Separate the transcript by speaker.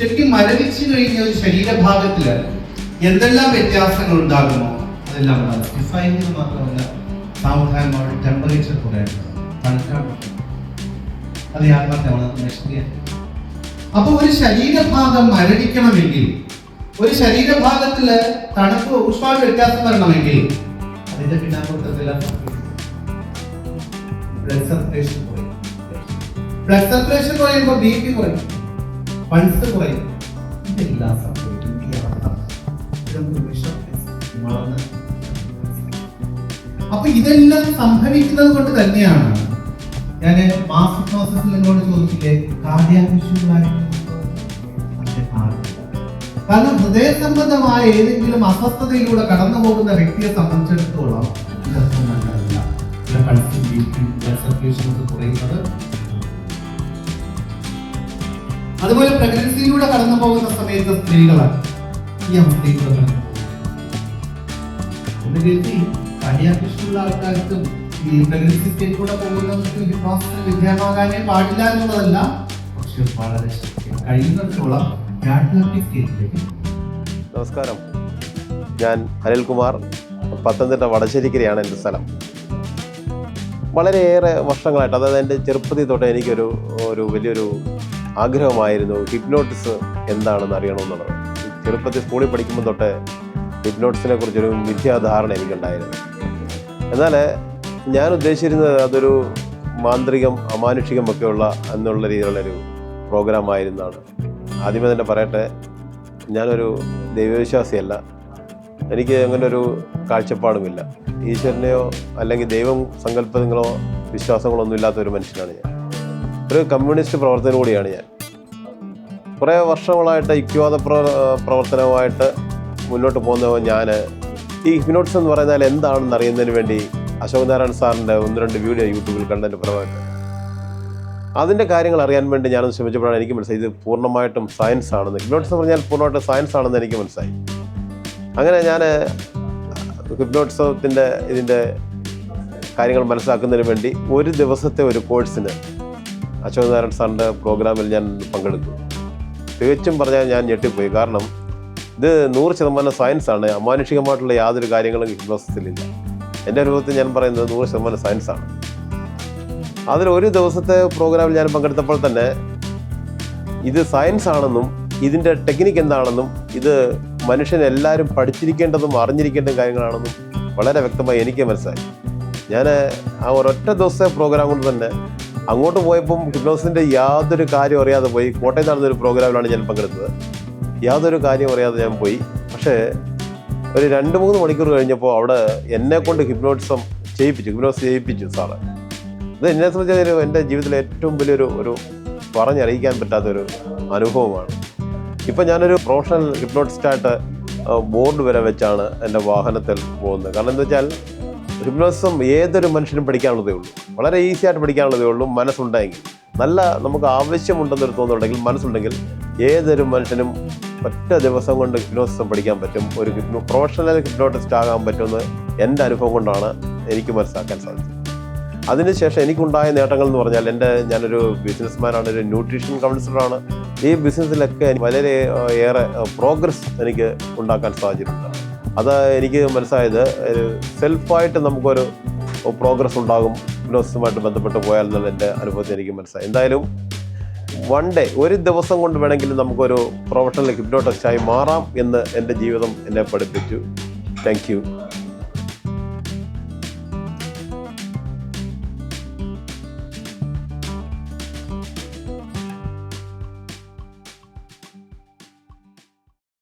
Speaker 1: ശരിക്കും മരവിച്ചു കഴിഞ്ഞ ഒരു ശരീരഭാഗത്തിൽ എന്തെല്ലാം വ്യത്യാസങ്ങൾ ഉണ്ടാകുമോ? അതെല്ലാം ഉണ്ടാകും ഡിഫൈനിങ് മാത്രമല്ല സാവധാനമായിട്ട് ടെമ്പറേച്ചർ കുറയുന്നത് തണുക്കാൻ തുടങ്ങും. അത് യാഥാർത്ഥ്യമാണ് നഷ്ടീയ അപ്പൊ ഒരു ശരീരഭാഗം മരടിക്കണമെങ്കിൽ ഒരു ശരീരഭാഗത്തിൽ തണുപ്പ് ഊഷ്മാവ് വ്യത്യാസം വരണമെങ്കിൽ അതിന്റെ പിന്നാമ്പുറത്തെല്ലാം ബ്ലഡ് സർക്കുലേഷൻ കുറയും. ബ്ലഡ് സർക്കുലേഷൻ കുറയുമ്പോൾ ബി പി കുറയും. പൾസ് കുറയും. ഇതെല്ലാം സംഭവിക്കും. അപ്പൊ ഇതെല്ലാം സംഭവിക്കുന്നത് കൊണ്ട് തന്നെയാണ്. ഞാൻ മാസ് മാസത്തിൽ എന്നോട് ചോദിച്ചില്ലേ കാർഡിയാക് കാരണം ഹൃദയ സംബന്ധമായ ഏതെങ്കിലും അസ്വസ്ഥതയിലൂടെ കടന്നു പോകുന്ന വ്യക്തിയെ സംബന്ധിച്ചിടത്തോളം ഇതൊന്നും നല്ലതല്ല. ബ്ലഡ് കുറയുന്നത് അതുപോലെ പ്രഗ്നൻസിയിലൂടെ കടന്നു പോകുന്ന സമയത്ത് സ്ത്രീകളാണ്. ഈ അവസ്ഥയിലൂടെ കടന്നു പോകുന്നത്. കടിയാകൃഷ്ണുള്ള ആൾക്കാർക്കും ഈ പ്രഗ്നൻസി സ്റ്റേജിലൂടെ പോകുന്നവർക്ക് ഹിപ്നോസിന് വിധേയമാകാനേ പാടില്ല എന്നുള്ളതല്ല പക്ഷെ വളരെ
Speaker 2: നമസ്കാരം. ഞാൻ അനിൽകുമാർ പത്തനംതിട്ട വടശ്ശേരിക്കരയാണ് എന്റെ സ്ഥലം. വളരെയേറെ വർഷങ്ങളായിട്ട് അതായത് എന്റെ ചെറുപ്പത്തിൽ തൊട്ട് എനിക്കൊരു ഒരു വലിയൊരു ആഗ്രഹമായിരുന്നു ഹിപ്നോട്ടിസ് എന്താണെന്ന് അറിയണമെന്നുള്ളത്. ചെറുപ്പത്തിൽ സ്കൂളിൽ പഠിക്കുമ്പോൾ തൊട്ട് ഹിപ്നോട്ടിസിനെ കുറിച്ചൊരു മിഥ്യാധാരണ എനിക്കുണ്ടായിരുന്നു. എന്നാൽ ഞാൻ ഉദ്ദേശിച്ചിരുന്നത് അതൊരു മാന്ത്രികം അമാനുഷികം ഒക്കെയുള്ള എന്നുള്ള രീതിയിലുള്ളൊരു പ്രോഗ്രാം ആയിരുന്നാണ്. ആദ്യമേ തന്നെ പറയട്ടെ ഞാനൊരു ദൈവവിശ്വാസിയല്ല. എനിക്ക് അങ്ങനെ ഒരു കാഴ്ചപ്പാടുമില്ല. ഈശ്വരനെയോ അല്ലെങ്കിൽ ദൈവം സങ്കല്പങ്ങളോ വിശ്വാസങ്ങളോ ഒന്നും ഇല്ലാത്ത ഒരു മനുഷ്യനാണ് ഞാൻ. ഒരു കമ്മ്യൂണിസ്റ്റ് പ്രവർത്തകൻ കൂടിയാണ് ഞാൻ. കുറേ വർഷങ്ങളായിട്ട് യുക്തിവാദ പ്ര പ്രവർത്തനവുമായിട്ട് മുന്നോട്ട് പോകുന്ന ഞാൻ. ഈ ഹിപ്നോട്ടിസ് എന്ന് പറയുന്നാൽ എന്താണെന്ന് അറിയുന്നതിന് വേണ്ടി അശോക് നാരായണ സാറിന്റെ ഒന്ന് രണ്ട് വീഡിയോ യൂട്യൂബിൽ കണ്ടതിന്റെ പുറമായിട്ട് അതിന്റെ കാര്യങ്ങൾ അറിയാൻ വേണ്ടി ഞാനൊന്ന് ശ്രമിച്ചപ്പോഴാണ് എനിക്ക് മനസ്സിലായി ഇത് പൂർണമായിട്ടും സയൻസ് ആണെന്ന്. ഹിപ്നോട്ട്സ് പറഞ്ഞാൽ പൂർണമായിട്ടും സയൻസ് ആണെന്ന് എനിക്ക് മനസ്സിലായി. അങ്ങനെ ഞാൻ ഹിപ്നോട്ടിസത്തിന്റെ ഇതിന്റെ കാര്യങ്ങൾ മനസ്സിലാക്കുന്നതിന് വേണ്ടി ഒരു ദിവസത്തെ ഒരു കോഴ്സിന് അശോക് നാരായൺ സാറിന്റെ പ്രോഗ്രാമിൽ ഞാൻ പങ്കെടുത്തു. തികച്ചും പറഞ്ഞാൽ ഞാൻ ഞെട്ടിപ്പോയി. കാരണം ഇത് നൂറ് ശതമാനം സയൻസാണ്. അമാനുഷികമായിട്ടുള്ള യാതൊരു കാര്യങ്ങളും ഹിപ്നോസിസിലില്ല എന്റെ രൂപത്തിൽ ഞാൻ പറയുന്നത് നൂറ് ശതമാനം സയൻസാണ്. അതിൽ ഒരു ദിവസത്തെ പ്രോഗ്രാമിൽ ഞാൻ പങ്കെടുത്തപ്പോൾ തന്നെ ഇത് സയൻസ് ആണെന്നും ഇതിന്റെ ടെക്നിക്ക് എന്താണെന്നും ഇത് മനുഷ്യനെല്ലാവരും പഠിച്ചിരിക്കേണ്ടതും അറിഞ്ഞിരിക്കേണ്ട കാര്യങ്ങളാണെന്നും വളരെ വ്യക്തമായി എനിക്ക് മനസ്സിലായി. ഞാൻ ആ ഒരൊറ്റ ദിവസത്തെ പ്രോഗ്രാം കൊണ്ട് തന്നെ അങ്ങോട്ട് പോയപ്പം ഹിപ്നോസിന്റെ യാതൊരു കാര്യം അറിയാതെ പോയി കോട്ടയത്ത് നടന്നൊരു പ്രോഗ്രാമിലാണ് ഞാൻ പങ്കെടുത്തത്. യാതൊരു കാര്യം അറിയാതെ ഞാൻ പോയി. പക്ഷേ ഒരു രണ്ട് മൂന്ന് മണിക്കൂർ കഴിഞ്ഞപ്പോൾ അവിടെ എന്നെ കൊണ്ട് ഹിപ്നോട്ടിസം ചെയ്യിപ്പിച്ചു. ഹിപ്നോസ് ചെയ്യിപ്പിച്ചു സാറ്. ഇത് എന്നെ സംബന്ധിച്ച് എന്റെ ജീവിതത്തിലെ ഏറ്റവും വലിയൊരു ഒരു പറഞ്ഞറിയിക്കാൻ പറ്റാത്തൊരു അനുഭവമാണ്. ഇപ്പം ഞാനൊരു പ്രൊഫഷണൽ ഹിപ്നോട്ടിസ്റ്റായിട്ട് ബോർഡ് വരെ വെച്ചാണ് എന്റെ വാഹനത്തിൽ പോകുന്നത്. കാരണം എന്താ വെച്ചാൽ ഹിപ്നോസിസം ഏതൊരു മനുഷ്യനും പഠിക്കാനുള്ളതേ ഉള്ളൂ. വളരെ ഈസി ആയിട്ട് പഠിക്കാനുള്ളതേ ഉള്ളൂ മനസ്സുണ്ടെങ്കിൽ. നല്ല നമുക്ക് ആവശ്യമുണ്ടെന്നൊരു തോന്നുന്നുണ്ടെങ്കിൽ മനസ്സുണ്ടെങ്കിൽ ഏതൊരു മനുഷ്യനും ഒറ്റ ദിവസം കൊണ്ട് ഹിപ്നോസിസം പഠിക്കാൻ പറ്റും. ഒരു ഹിപ്നോ പ്രൊഫഷണൽ ഹിപ്നോട്ടിസ്റ്റ് ആകാൻ പറ്റുമെന്ന് എന്റെ അനുഭവം കൊണ്ടാണ് എനിക്ക് മനസ്സിലാക്കാൻ സാധിച്ചത്. അതിനുശേഷം എനിക്കുണ്ടായ നേട്ടങ്ങൾ എന്ന് പറഞ്ഞാൽ എന്റെ ഞാനൊരു ബിസിനസ്മാനാണ് ഒരു ന്യൂട്രീഷൻ കൗൺസിലറാണ് ഈ ബിസിനസ്സിലൊക്കെ വളരെ ഏറെ പ്രോഗ്രസ് എനിക്ക് ഉണ്ടാക്കാൻ സാധിച്ചിട്ടുണ്ട്. അത് എനിക്ക് മനസ്സിലായത് സെൽഫായിട്ട് നമുക്കൊരു പ്രോഗ്രസ് ഉണ്ടാകും. ഹിപ്നോസിസുമായിട്ട് ബന്ധപ്പെട്ട് പോയാൽ എന്നുള്ള എന്റെ അനുഭവത്തിൽ എനിക്ക് മനസ്സിലായി. എന്തായാലും വൺ ഡേ ഒരു ദിവസം കൊണ്ട് വേണമെങ്കിലും നമുക്കൊരു പ്രൊഫഷണൽ ഹിപ്നോട്ടിസ്റ്റായി മാറാം എന്ന് എന്റെ ജീവിതം എന്നെ പഠിപ്പിച്ചു. താങ്ക്